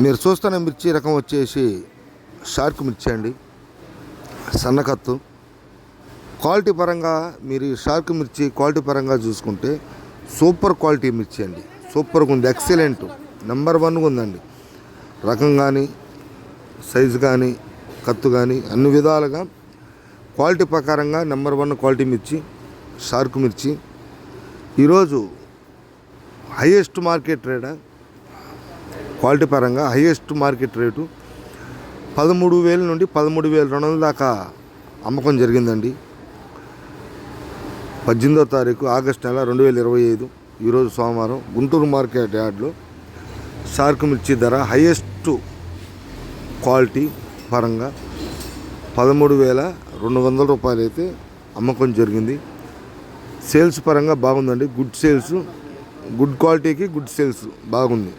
మీరు చూస్తున్న మిర్చి రకం వచ్చేసి షార్క్ మిర్చి అండి. సన్నకత్తు క్వాలిటీ పరంగా మీరు షార్క్ మిర్చి క్వాలిటీ పరంగా చూసుకుంటే సూపర్ క్వాలిటీ మిర్చి అండి. సూపర్గా ఉంది. ఎక్సలెంట్ నెంబర్ వన్గా ఉందండి. రకం కానీ సైజు కానీ కత్తు కానీ అన్ని విధాలుగా క్వాలిటీ ప్రకారంగా నెంబర్ వన్ క్వాలిటీ మిర్చి షార్క్ మిర్చి. ఈరోజు హైయెస్ట్ మార్కెట్ రేడా క్వాలిటీ పరంగా హైయెస్ట్ మార్కెట్ రేటు పదమూడు వేల నుండి పదమూడు వేల రెండు వందల దాకా అమ్మకం జరిగిందండి. పద్దెనిమిదో తారీఖు ఆగస్టు నెల రెండు వేల ఇరవై ఐదు ఈరోజు సోమవారం గుంటూరు మార్కెట్ యార్డ్లో సార్కు మిర్చి ధర హైయెస్ట్ క్వాలిటీ పరంగా పదమూడు వేల రెండు వందల రూపాయలు అయితే అమ్మకం జరిగింది. సేల్స్ పరంగా బాగుందండి. గుడ్ సేల్స్ గుడ్ క్వాలిటీకి గుడ్ సేల్స్ బాగుంది.